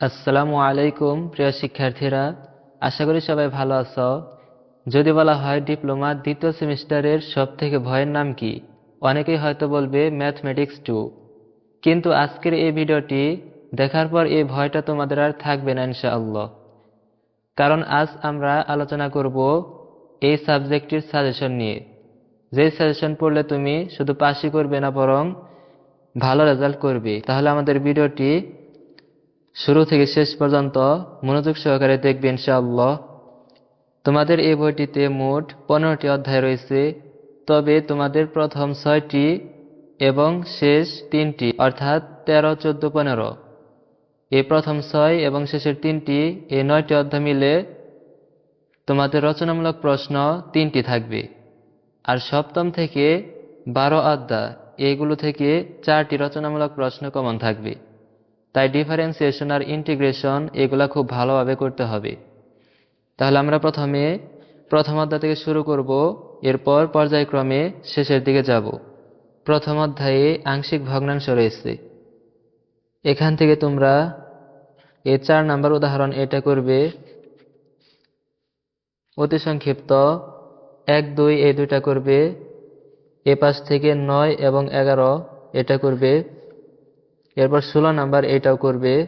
আসসালামু আলাইকুম, প্রিয় শিক্ষার্থীরা। আশা করি সবাই ভালো আছো। যদি বলা হয় ডিপ্লোমা দ্বিতীয় সেমিস্টারের সব থেকে ভয়ের নাম কি, অনেকেই হয়তো বলবে ম্যাথমেটিক্স টু। কিন্তু আজকের এই ভিডিওটি দেখার পর এই ভয়টা তোমাদের আর থাকবে না, ইনশাআল্লাহ। কারণ আজ আমরা আলোচনা করব এই সাবজেক্টটির সাজেশন নিয়ে। যে সাজেশন পড়লে তুমি শুধু পাশই করবে না, বরং ভালো রেজাল্ট করবে। তাহলে আমাদের ভিডিওটি শুরু থেকে শেষ পর্যন্ত মনোযোগ সহকারে দেখবে ইনশাআল্লাহ। তোমাদের এই বইটিতে মোট পনেরোটি অধ্যায় রয়েছে, তবে তোমাদের প্রথম ছয়টি এবং শেষ তিনটি, অর্থাৎ তেরো, চোদ্দ, পনেরো। এই প্রথম ছয় এবং শেষের তিনটি, এই নয়টি অধ্যায় মিলে তোমাদের রচনামূলক প্রশ্ন তিনটি থাকবে। আর সপ্তম থেকে বারো অধ্যায়, এগুলো থেকে চারটি রচনামূলক প্রশ্ন কমন থাকবে। তাই ডিফারেন্সিয়েশন আর ইন্টিগ্রেশন এগুলা খুব ভালোভাবে করতে হবে। তাহলে আমরা প্রথমে প্রথম অধ্যায় থেকে শুরু করব, এরপর পর্যায়ক্রমে শেষের দিকে যাব। প্রথম অধ্যায়ে আংশিক ভগ্নাংশ রয়েছে। এখান থেকে তোমরা এই চার নাম্বার উদাহরণ এটা করবে। অতি সংক্ষিপ্ত, এক, দুই এই দুইটা করবে। এ পাশ থেকে নয় এবং এগারো এটা করবে। এরপর ষোলো নাম্বার এটাও করবে।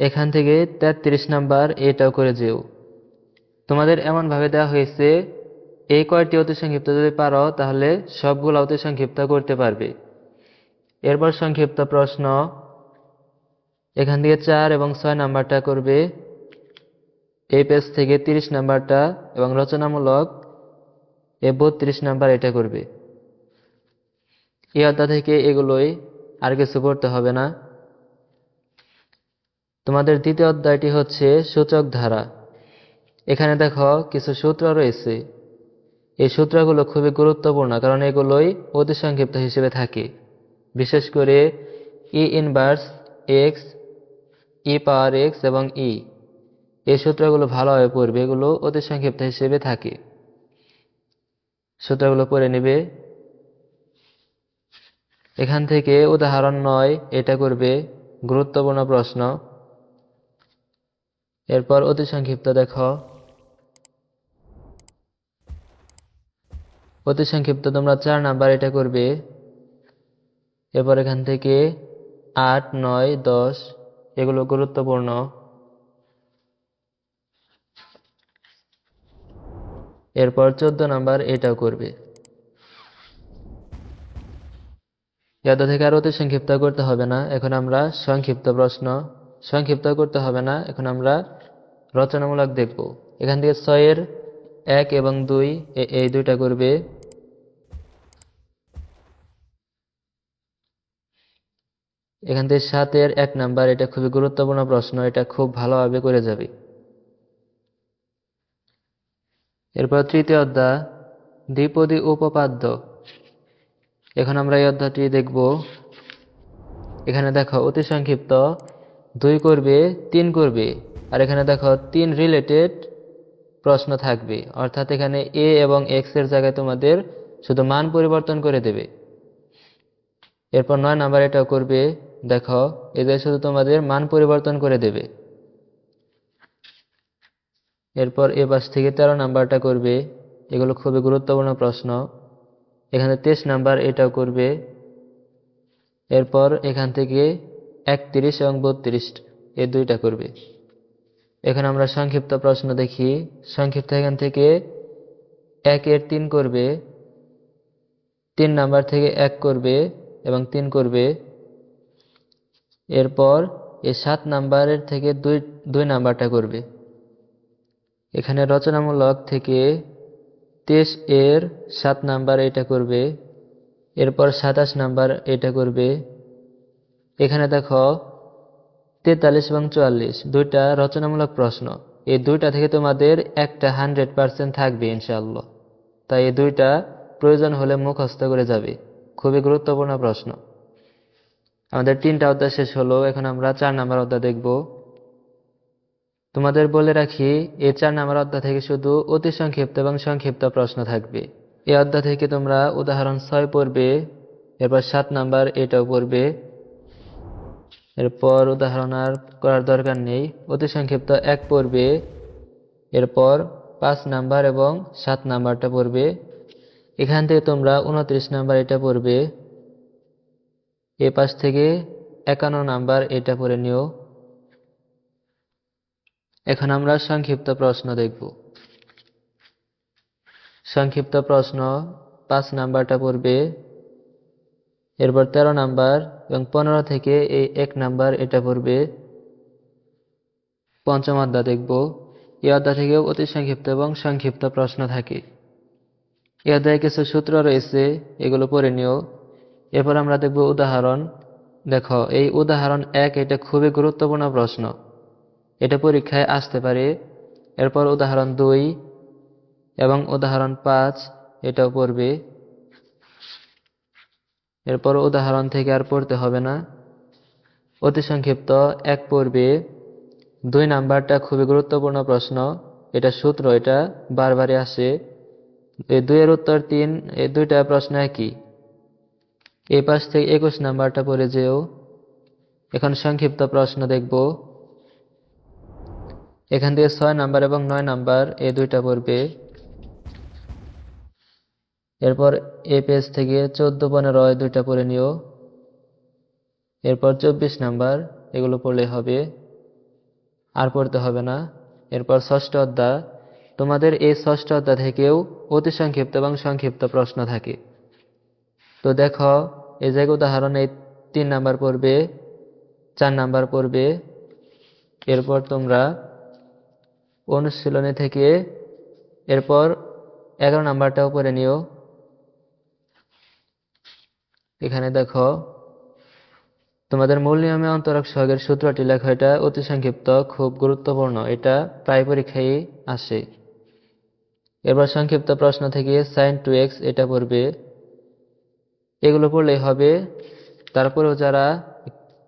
এখান থেকে তেত্রিশ নাম্বার এটাও করে যেও। তোমাদের এমনভাবে দেওয়া হয়েছে, এই কয়টি অতি সংক্ষিপ্ত যদি পারো, তাহলে সবগুলো অতি সংক্ষিপ্ত করতে পারবে। এরপর সংক্ষিপ্ত প্রশ্ন, এখান থেকে চার এবং ছয় নাম্বারটা করবে। এই পেজ থেকে তিরিশ নাম্বারটা এবং রচনামূলক এ বত্রিশ নাম্বার এটা করবে। এই অধ্যায় থেকে এগুলোই আর কিছু করতে হবে না। তোমাদের দ্বিতীয় অধ্যায়টি হচ্ছে সূচক ধারা। এখানে দেখো কিছু সূত্র রয়েছে। এই সূত্রগুলো খুবই গুরুত্বপূর্ণ কারণ এগুলোই অতি সংক্ষিপ্ত হিসেবে থাকে। বিশেষ করে e inverse, x, e power x এবং ই। এই সূত্রগুলো ভালোভাবে পড়বে, এগুলো অতি সংক্ষিপ্ত হিসেবে থাকে। সূত্রগুলো পড়ে নেবে। এখান থেকে উদাহরণ নয়, এটা করবে গুরুত্বপূর্ণ প্রশ্ন। এরপর অতি সংক্ষিপ্ত দেখো। অতি সংক্ষিপ্ত তোমরা চার নাম্বার এটা করবে। এরপর এখান থেকে আট, নয়, দশ, এগুলো গুরুত্বপূর্ণ। এরপর চোদ্দ নাম্বার এটাও করবে। ইয়াদা থেকে আর অতি সংক্ষিপ্ত করতে হবে না। এখন আমরা সংক্ষিপ্ত প্রশ্ন, সংক্ষিপ্ত করতে হবে না। এখন আমরা রচনামূলক দেখব। এখান থেকে ছয়ের এক এবং দুই এই দুইটা করবে। এখান থেকে সাতের এক নাম্বার, এটা খুবই গুরুত্বপূর্ণ প্রশ্ন, এটা খুব ভালোভাবে করে যাবে। এরপর তৃতীয় অধ্যায়, দ্বিপদী উপপাদ্য। এখন আমরা এই অধ্যায়টি দেখব। এখানে দেখো, অতি সংক্ষিপ্ত, দুই করবে, তিন করবে। আর এখানে দেখো, তিন রিলেটেড প্রশ্ন থাকবে। অর্থাৎ এখানে এ এবং এক্সের জায়গায় তোমাদের শুধু মান পরিবর্তন করে দেবে। এরপর নয় নাম্বার এটাও করবে, দেখো, এদের শুধু তোমাদের মান পরিবর্তন করে দেবে। এরপর এ পাশ থেকে তেরো নাম্বারটা করবে। এগুলো খুবই গুরুত্বপূর্ণ প্রশ্ন। এখানে তেইশ নাম্বার এটাও করবে। এরপর এখান থেকে একত্রিশ এবং বত্রিশ এই দুইটা করবে। এখানে আমরা সংক্ষিপ্ত প্রশ্ন দেখি। সংক্ষিপ্ত এখান থেকে একের তিন করবে, তিন নাম্বার থেকে এক করবে এবং তিন করবে। এরপর এই সাত নাম্বারের থেকে দুই দুই নাম্বারটা করবে। এখানে রচনামূলক থেকে তেইশ এর সাত নাম্বার এটা করবে, এরপর সাতাশ নাম্বার এটা করবে। এখানে দেখো, তেতাল্লিশ এবং চুয়াল্লিশ, দুইটা রচনামূলক প্রশ্ন। এই দুইটা থেকে তোমাদের একটা হান্ড্রেড পার্সেন্ট থাকবে ইনশাল্লাহ তাই এই দুইটা প্রয়োজন হলে মুখস্থ করে যাবে। খুবই গুরুত্বপূর্ণ প্রশ্ন। আমাদের তিনটা অধ্যায় শেষ হলো, এখন আমরা চার নাম্বার অধ্যায় দেখব। তোমাদের বলে রাখি, এ চার নাম্বার অধ্যায় থেকে শুধু অতি সংক্ষিপ্ত এবং সংক্ষিপ্ত প্রশ্ন থাকবে। এই অধ্যায় থেকে তোমরা উদাহরণ ছয় পড়বে, এরপর সাত নাম্বার এটাও পড়বে। এরপর উদাহরণ আর করার দরকার নেই, অতি সংক্ষিপ্ত এক পড়বে, এরপর পাঁচ নাম্বার এবং সাত নাম্বারটা পড়বে। এখান থেকে তোমরা উনত্রিশ নাম্বার এটা পড়বে, এ পাশ থেকে একান্ন নাম্বার এটা পড়ে নিও। এখন আমরা সংক্ষিপ্ত প্রশ্ন দেখব। সংক্ষিপ্ত প্রশ্ন, পাঁচ নাম্বারটা পড়বে। এরপর তেরো নাম্বার এবং পনেরো থেকে এই এক নাম্বার এটা পড়বে। পঞ্চম অধ্যায় দেখব। এই অধ্যায় থেকেও অতি সংক্ষিপ্ত এবং সংক্ষিপ্ত প্রশ্ন থাকে। এই অধ্যায়ে কিছু সূত্র রয়েছে, এগুলো পড়ে নিও। এরপর আমরা দেখব উদাহরণ। দেখো, এই উদাহরণ এক, এটা খুবই গুরুত্বপূর্ণ প্রশ্ন। এটা পরীক্ষায় আসতে পারে। এরপর উদাহরণ দুই এবং উদাহরণ পাঁচ, এটাও পড়বে। এরপর উদাহরণ থেকে আর পড়তে হবে না। অতি সংক্ষিপ্ত, এক পড়বে। দুই নাম্বারটা খুবই গুরুত্বপূর্ণ প্রশ্ন। এটা সূত্র, এটা বারবারই আসে। এই দুইয়ের উত্তর তিন, এই দুইটা প্রশ্ন একই। এই পাশ থেকে একুশ নাম্বারটা পড়ে যেও। এখন সংক্ষিপ্ত প্রশ্ন দেখব। এখান থেকে ছয় নাম্বার এবং নয় নাম্বার এই দুইটা পড়বে। এরপর এ পেজ থেকে চোদ্দ, পনেরো দুইটা পড়ে নিও। এরপর চব্বিশ নাম্বার, এগুলো পড়লে হবে। আর পড়তে হবে না। এরপর ষষ্ঠ অধ্যায়, তোমাদের এই ষষ্ঠ অধ্যায় থেকেও অতি সংক্ষিপ্ত এবং সংক্ষিপ্ত প্রশ্ন থাকে। তো দেখো, এই জায়গায় উদাহরণ, এই তিন নাম্বার পড়বে, চার নাম্বার পড়বে। এরপর তোমরা অনুশীলনী থেকে এরপর এগারো নাম্বারটাও পড়ে নিও। এখানে দেখো, তোমাদের মূল নিয়মে অন্তরক সহগের সূত্রটি লেখা, এটা অতি সংক্ষিপ্ত, খুব গুরুত্বপূর্ণ, এটা প্রায় পরীক্ষায় আসে। এবার সংক্ষিপ্ত প্রশ্ন থেকে সাইন টু এক্স এটা পড়বে। এগুলো পড়লেই হবে, তারপরেও যারা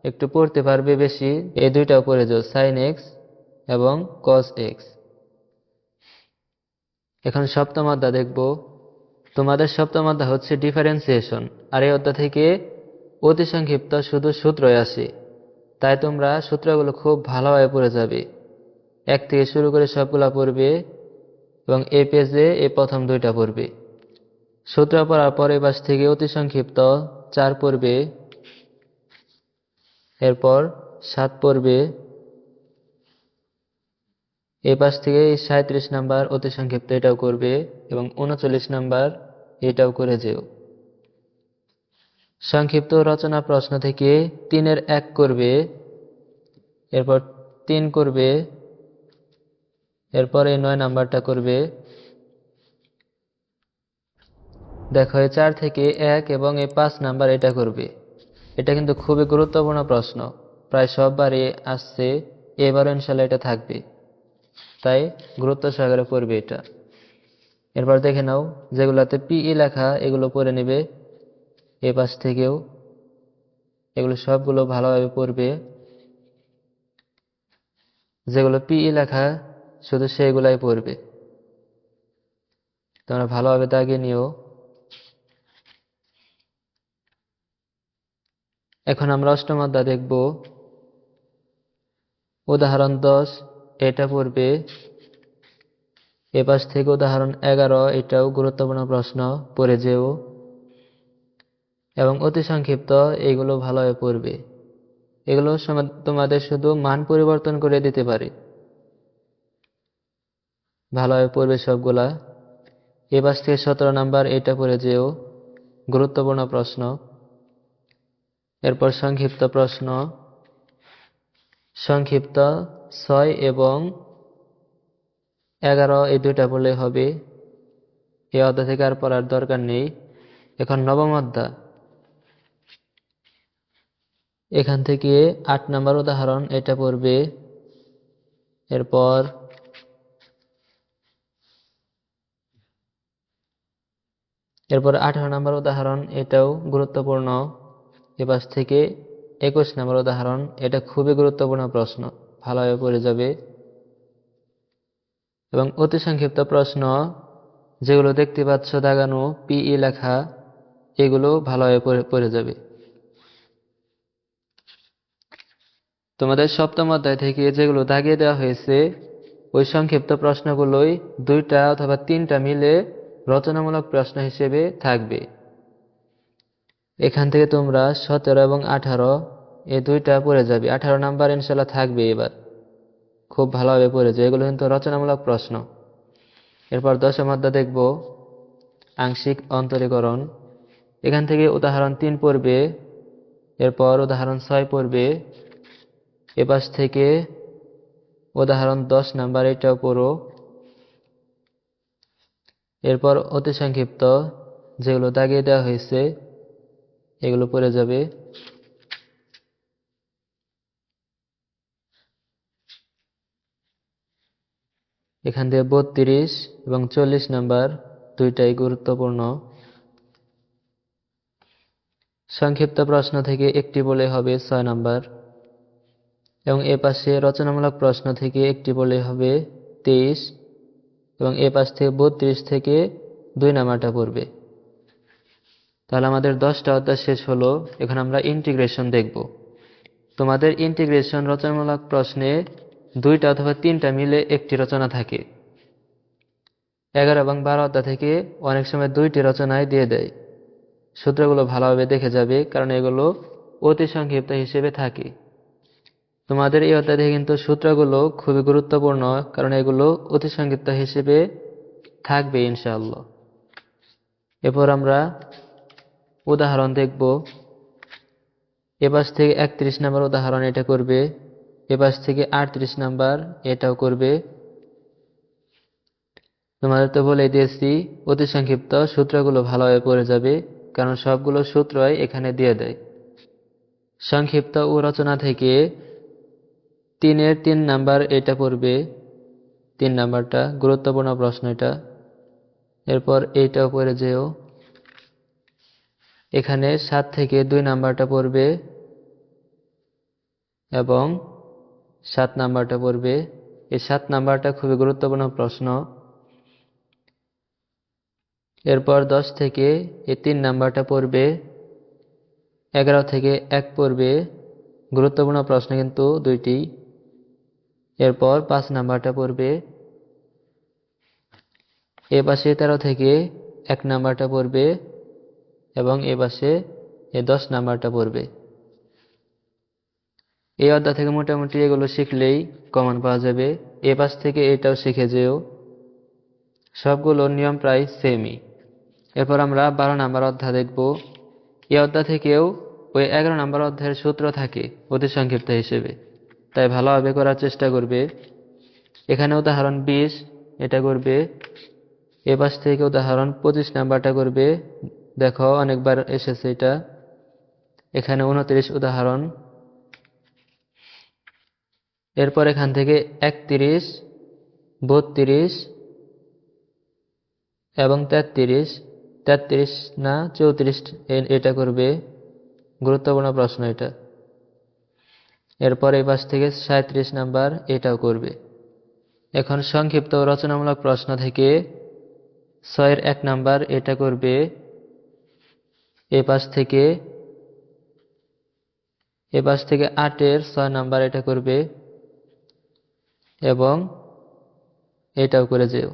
একটু পড়তে পারবে বেশি, এই দুইটাও পড়ে যাও সাইন এক্স এবং কস এক্স এখন সপ্তম অধ্যায় দেখব। তোমাদের সপ্তম অধ্যায় হচ্ছে ডিফারেন্সিয়েশন আর এই অধ্যায় থেকে অতি সংক্ষিপ্ত শুধু সূত্রই আসে। তাই তোমরা সূত্রগুলো খুব ভালোভাবে পড়ে যাবে। এক থেকে শুরু করে সবগুলা পড়বে এবং এ পেজে এই প্রথম দুইটা পড়বে। সূত্র পড়ার পরে বাস থেকে অতি সংক্ষিপ্ত চার পড়বে। এরপর সাত পড়বে। এই পাশ থেকে সাঁত্রিশ নাম্বার অতি সংক্ষিপ্ত এটাও করবে এবং উনচল্লিশ নাম্বার এটাও করে যেও। সংক্ষিপ্ত রচনা প্রশ্ন থেকে তিনের এক করবে, এরপর তিন করবে, এরপর এই নয় নাম্বারটা করবে। দেখো এই চার থেকে এক এবং এই পাঁচ নাম্বার এটা করবে। এটা কিন্তু খুবই গুরুত্বপূর্ণ প্রশ্ন। প্রায় সববারই আসছে। এবারও ইনশাল্লাহ এটা থাকবে। তাই গুরুত্ব সহকারে পড়বে এটা। এরপর দেখে নাও, যেগুলোতে পিই লেখা, এগুলো পড়ে নেবে। এ পাশ থেকেও এগুলো সবগুলো ভালোভাবে পড়বে। যেগুলো পিই লেখা, শুধু সেগুলাই পড়বে। তোমরা ভালোভাবে দাগিয়ে নিও। এখন আমরা অষ্টম অধ্যায় দেখব। উদাহরণ দশ এটা পড়বে এপাশ থেকে উদাহরণ এগারো, এটাও গুরুত্বপূর্ণ প্রশ্ন, পড়ে যেও। এবং অতি সংক্ষিপ্ত, এগুলো ভালোভাবে পড়বে। এগুলো তোমাদের শুধু মান পরিবর্তন করে দিতে পারে। ভালোভাবে পড়বে সবগুলা। এপাশ থেকে সতেরো নাম্বার, এটা পড়ে যেও। গুরুত্বপূর্ণ প্রশ্ন। এরপর সংক্ষিপ্ত প্রশ্ন। সংক্ষিপ্ত ছয় এবং এগারো, এই দুইটা বলে হবে। এই অধ্যায় থেকে আর পড়ার দরকার নেই। এখন নবম অধ্যায়। এখান থেকে আট নম্বর উদাহরণ, এটা পড়বে। এরপর এরপর আঠারো নম্বর উদাহরণ, এটাও গুরুত্বপূর্ণ। এপাশ থেকে একুশ নম্বর উদাহরণ, এটা খুবই গুরুত্বপূর্ণ প্রশ্ন। ভালোভাবে পড়ে যাবে। এবং অতি সংক্ষিপ্ত প্রশ্ন, যেগুলো দেখতে পাচ্ছ দাগানো পিই লেখা, এগুলো ভালোভাবে পড়ে- পড়ে যাবে। তোমাদের সপ্তম অধ্যায় থেকে যেগুলো দাগিয়ে দেওয়া হয়েছে, ওই সংক্ষিপ্ত প্রশ্নগুলোই দুইটা অথবা তিনটা মিলে রচনামূলক প্রশ্ন হিসেবে থাকবে। এখান থেকে তোমরা সতেরো এবং আঠারো এই দুইটা পড়ে যাবে। আঠারো নাম্বার ইনশাল্লাহ থাকবে এবার। খুব ভালোভাবে পড়ে যাবে এগুলো কিন্তু রচনামূলক প্রশ্ন। এরপর দশম অধ্যায় দেখব। আংশিক অন্তরীকরণ। এখান থেকে উদাহরণ তিন পড়বে। এরপর উদাহরণ ছয় পড়বে। এপাশ থেকে উদাহরণ দশ নাম্বার এটাও পড়ো। এরপর অতি সংক্ষিপ্ত যেগুলো দাগিয়ে দেওয়া হয়েছে, এগুলো পড়ে যাবে। এখান থেকে বত্রিশ এবং চল্লিশ নাম্বার দুইটাই গুরুত্বপূর্ণ। সংক্ষিপ্ত প্রশ্ন থেকে একটি বলে হবে ছয় নাম্বার এবং এ পাশে রচনামূলক প্রশ্ন থেকে একটি বলে হবে তেইশ এবং এ পাশ থেকে বত্রিশ থেকে দুই নাম্বারটা পড়বে। তাহলে আমাদের দশটা অধ্যায় শেষ হলো, এখন আমরা ইন্টিগ্রেশন দেখব। তোমাদের ইন্টিগ্রেশন রচনামূলক প্রশ্নে দুইটা অথবা তিনটা মিলে একটি রচনা থাকে। এগারো এবং বারো অধ্যায় থেকে অনেক সময় দুইটি রচনায় দিয়ে দেয়। সূত্রগুলো ভালোভাবে দেখে যাবে, কারণ এগুলো অতি সংক্ষিপ্ত হিসেবে থাকে। তোমাদের এই অধ্যায় থেকে কিন্তু সূত্রগুলো খুবই গুরুত্বপূর্ণ, কারণ এগুলো অতি সংক্ষিপ্ত হিসেবে থাকবে ইনশাআল্লাহ। এরপর আমরা উদাহরণ দেখব। এপাশ থেকে একত্রিশ নম্বর উদাহরণ এটা করবে। এপাশ থেকে আটত্রিশ নাম্বার, এটাও করবে। তোমাদের তো বলে দিয়েছি, অতি সংক্ষিপ্ত সূত্রগুলো ভালোভাবে পড়ে যাবে, কারণ সবগুলো সূত্রই এখানে দিয়ে দেয়। সংক্ষিপ্ত ও রচনা থেকে তিনের তিন নাম্বার এটা পড়বে তিন নাম্বারটা, গুরুত্বপূর্ণ প্রশ্ন এটা। এরপর এইটাও পড়ে যেও। এখানে সাত থেকে দুই নাম্বারটা পড়বে। এবং সাত নাম্বারটা পড়বে। এই সাত নাম্বারটা খুবই গুরুত্বপূর্ণ প্রশ্ন। এরপর দশ থেকে এই তিন নাম্বারটা পড়বে। এগারো থেকে এক পড়বে। গুরুত্বপূর্ণ প্রশ্ন কিন্তু দুইটি। এরপর পাঁচ নাম্বারটা পড়বে। এ পাশে তেরো থেকে এক নাম্বারটা পড়বে এবং এ পাশে এ দশ নাম্বারটা পড়বে। এই অধ্যায় থেকে মোটামুটি এগুলো শিখলেই কমন পাওয়া যাবে। এ পাশ থেকে এটাও শিখে যেও। সবগুলো নিয়ম প্রায় সেমই এরপর আমরা বারো নাম্বার অধ্যায় দেখব। এই অধ্যায় থেকেও ওই এগারো নাম্বার অধ্যায়ের সূত্র থাকে অতি সংক্ষিপ্ত হিসেবে। তাই ভালোভাবে করার চেষ্টা করবে। এখানে উদাহরণ বিশ, এটা করবে। এ পাশ থেকে উদাহরণ পঁচিশ নাম্বারটা করবে। দেখো, অনেকবার এসেছে এটা। এখানে উনত্রিশ উদাহরণ। এরপর এখান থেকে একত্রিশ, বত্রিশ এবং তেত্রিশ। তেত্রিশ না, চৌত্রিশ এটা করবে। গুরুত্বপূর্ণ প্রশ্ন এটা। এরপর এই পাশ থেকে সাঁত্রিশ নাম্বার এটাও করবে। এখন সংক্ষিপ্ত রচনামূলক প্রশ্ন থেকে ছয়ের এক নাম্বার এটা করবে। এ পাশ থেকে, এ পাশ থেকে আটের ছয় নাম্বার এটা করবে। এবং এটাও করে যেও।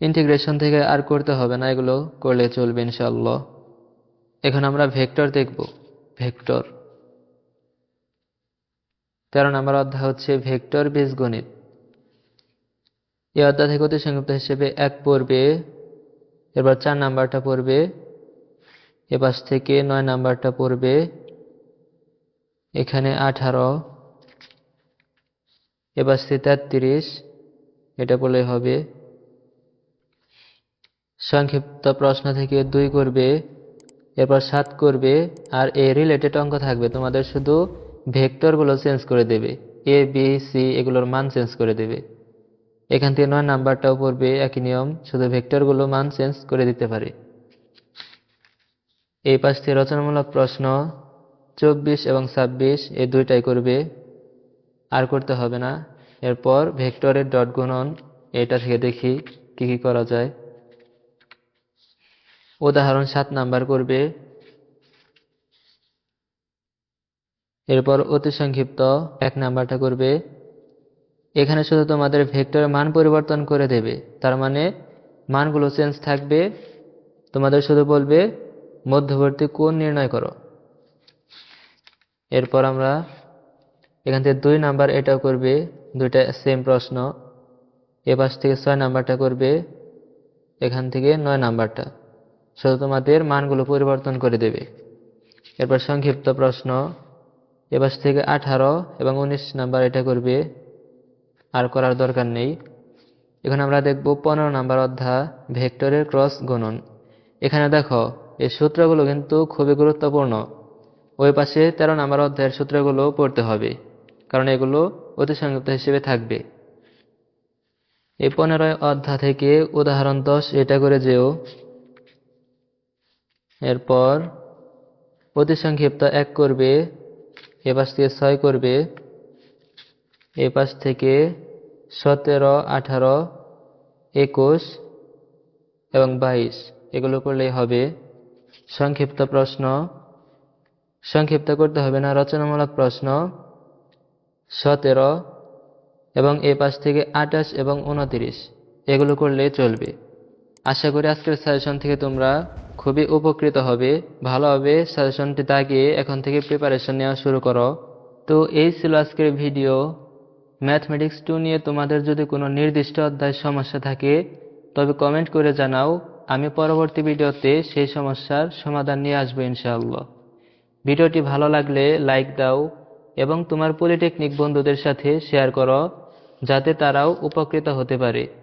ইন্টিগ্রেশন থেকে আর করতে হবে না, এগুলো করলে চলবে ইনশাল্লাহ এখন আমরা ভেক্টর দেখব ভেক্টর তেরো নম্বর অধ্যায় হচ্ছে ভেক্টর বীজগণিত। এই অধ্যায় থেকে অতি সংক্ষিপ্ত হিসেবে এক পড়বে এবার চার নাম্বারটা পড়বে, এপাশ থেকে নয় নাম্বারটা পড়বে, এখানে আঠারো এবার তেত্রিশ এটা বলে হবে। সংক্ষিপ্ত প্রশ্ন থেকে দুই করবে, এরপর সাত করবে, আর এ রিলেটেড অঙ্ক থাকবে। তোমাদের শুধু ভেক্টরগুলো চেঞ্জ করে দেবে। এ বি সি এগুলোর মান চেঞ্জ করে দেবে। এখান থেকে নয় নাম্বারটাও পড়বে, একই নিয়ম, শুধু ভেক্টরগুলো মান চেঞ্জ করে দিতে পারে। এই পাশ থেকে রচনামূলক প্রশ্ন, চব্বিশ এবং ছাব্বিশ এই দুইটাই করবে। আর করতে হবে না। এরপর ভেক্টরের ডট গুণন, এটা থেকে দেখি কি কি করা যায়। উদাহরণ সাত নাম্বার করবে। এরপর অতি সংক্ষিপ্ত এক নাম্বারটা করবে। এখানে শুধু তোমাদের ভেক্টরের মান পরিবর্তন করে দেবে। তার মানে মানগুলো চেঞ্জ থাকবে। তোমাদের শুধু বলবে, মধ্যবর্তী কোণ নির্ণয় করো। এরপর আমরা এখান থেকে দুই নাম্বার এটাও করবে, দুইটা সেম প্রশ্ন। এ পাশ থেকে ছয় নাম্বারটা করবে, এখান থেকে নয় নাম্বারটা। শুধু তোমাদের মানগুলো পরিবর্তন করে দেবে। এরপর সংক্ষিপ্ত প্রশ্ন। এ পাশ থেকে আঠারো এবং উনিশ নাম্বার এটা করবে, আর করার দরকার নেই। এখন আমরা দেখব পনেরো নাম্বার অধ্যায়, ভেক্টরের ক্রস গণন। এখানে দেখো, এই সূত্রগুলো কিন্তু খুবই গুরুত্বপূর্ণ। ওই পাশে তেরো নাম্বার অধ্যায়ের সূত্রগুলো পড়তে হবে। কারণ এগুলো অতি সংক্ষিপ্ত হিসেবে থাকবে। এই পনেরোই অধ্যায় থেকে উদাহরণ দশ, এটা করে যেও। এরপর অতি সংক্ষিপ্ত এক করবে, এ পাশ থেকে ছয় করবে, এ পাশ থেকে সতেরো, আঠারো, একুশ এবং বাইশ, এগুলো করলেই হবে। সংক্ষিপ্ত প্রশ্ন, সংক্ষিপ্ত করতে হবে না, রচনামূলক প্রশ্ন। সতেরো এবং এ পাশ থেকে আঠাশ এবং উনতিরিশ। এগুলো করলে চলবে। আশা করি আজকের সাজেশন থেকে তোমরা খুবই উপকৃত হবে। ভালোভাবে সাজেশনটি দাগিয়ে এখন থেকে প্রিপারেশন নেওয়া শুরু করো। তো এই ছিল আজকের ভিডিও ম্যাথমেটিক্স টু নিয়ে তোমাদের যদি কোনো নির্দিষ্ট অধ্যায় সমস্যা থাকে, তবে কমেন্ট করে জানাও। আমি পরবর্তী ভিডিওতে সেই সমস্যার সমাধান নিয়ে আসব ইনশাআল্লাহ। ভিডিওটি ভালো লাগলে লাইক দাও এবং তোমার পলিটেকনিক বন্ধুদের সাথে শেয়ার করো যাতে তারাও উপকৃত হতে পারে।